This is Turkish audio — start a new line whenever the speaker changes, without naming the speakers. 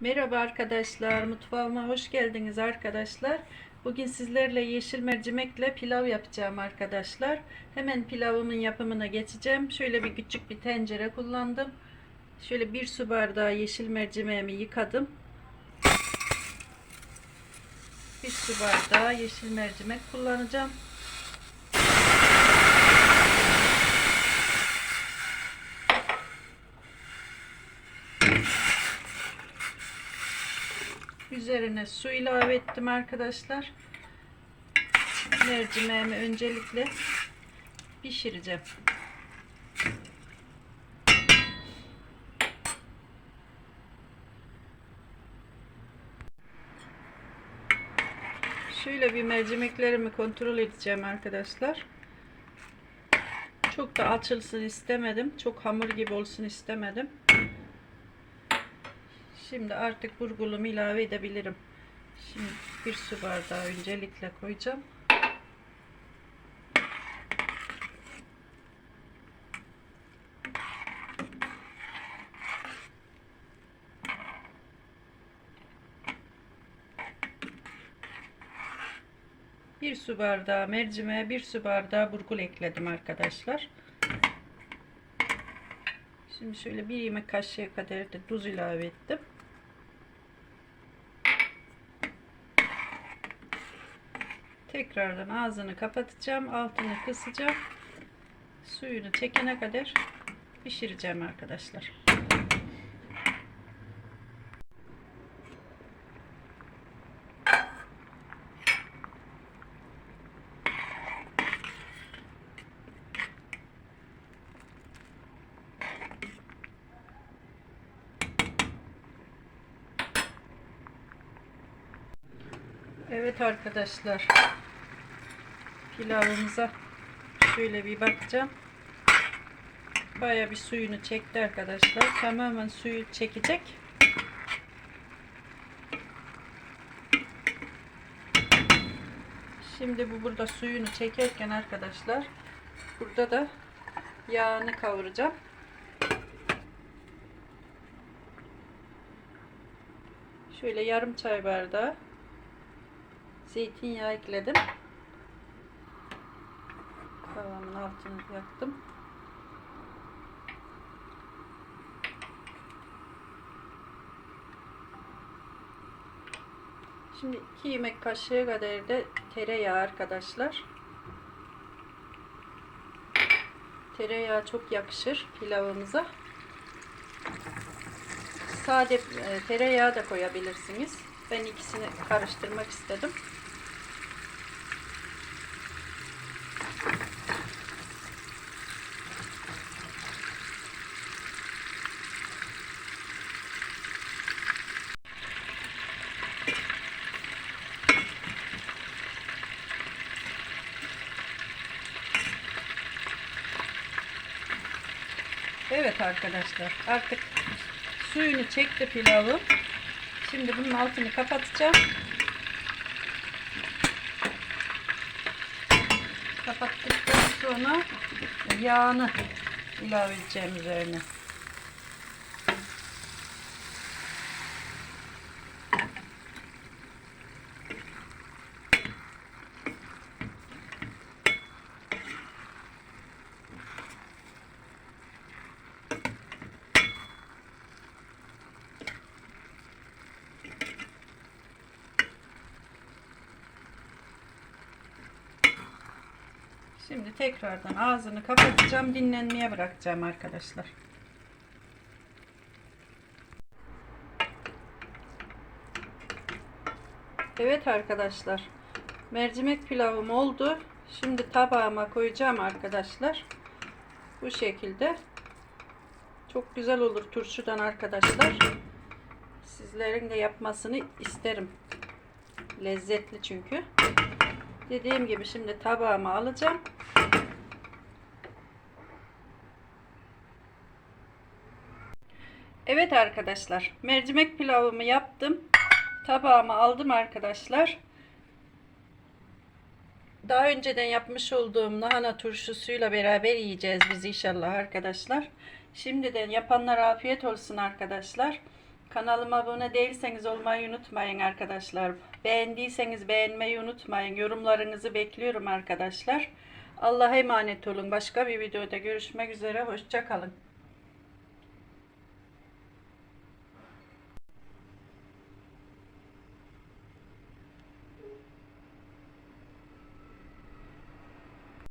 Merhaba arkadaşlar, mutfağıma hoş geldiniz arkadaşlar. Bugün sizlerle yeşil mercimekle pilav yapacağım arkadaşlar. Hemen pilavımın yapımına geçeceğim. Şöyle bir küçük bir tencere kullandım. Şöyle bir su bardağı yeşil mercimeğimi yıkadım. Bir su bardağı yeşil mercimek kullanacağım. Üzerine su ilave ettim arkadaşlar. Mercimeğimi öncelikle pişireceğim. Şöyle bir mercimeklerimi kontrol edeceğim arkadaşlar. Çok da açılsın istemedim. Çok hamur gibi olsun istemedim. Şimdi artık burgulumu ilave edebilirim. Şimdi bir su bardağı öncelikle koyacağım. Bir su bardağı mercimeğe bir su bardağı burgul ekledim arkadaşlar. Şimdi şöyle bir yemek kaşığı kadar da tuz ilave ettim. Tekrardan ağzını kapatacağım. Altını kısacağım. Suyunu çekene kadar pişireceğim arkadaşlar. Evet arkadaşlar. Pilavımıza şöyle bir bakacağım. Baya bir suyunu çekti arkadaşlar. Tamamen suyu çekecek. Şimdi bu burada suyunu çekerken arkadaşlar burada da yağını kavuracağım. Şöyle yarım çay bardağı zeytinyağı ekledim. Tavamın altını yaktım. Şimdi 2 yemek kaşığı kadar da tereyağı arkadaşlar. Tereyağı çok yakışır pilavımıza. Sade e, tereyağı da koyabilirsiniz. Ben ikisini karıştırmak istedim. Evet arkadaşlar artık suyunu çekti pilavı. Şimdi bunun altını kapatacağım. Kapattıktan sonra yağını ilave edeceğim üzerine. Şimdi tekrardan ağzını kapatacağım. Dinlenmeye bırakacağım arkadaşlar. Evet arkadaşlar. Mercimek pilavım oldu. Şimdi tabağıma koyacağım arkadaşlar. Bu şekilde. Çok güzel olur turşudan arkadaşlar. Sizlerin de yapmasını isterim. Lezzetli çünkü. Dediğim gibi şimdi tabağıma alacağım. Evet arkadaşlar. Mercimek pilavımı yaptım. Tabağıma aldım arkadaşlar. Daha önceden yapmış olduğum lahana turşusuyla beraber yiyeceğiz biz inşallah arkadaşlar. Şimdiden yapanlara afiyet olsun arkadaşlar. Kanalıma abone değilseniz olmayı unutmayın arkadaşlar. Beğendiyseniz beğenmeyi unutmayın. Yorumlarınızı bekliyorum arkadaşlar. Allah'a emanet olun. Başka bir videoda görüşmek üzere. Hoşçakalın.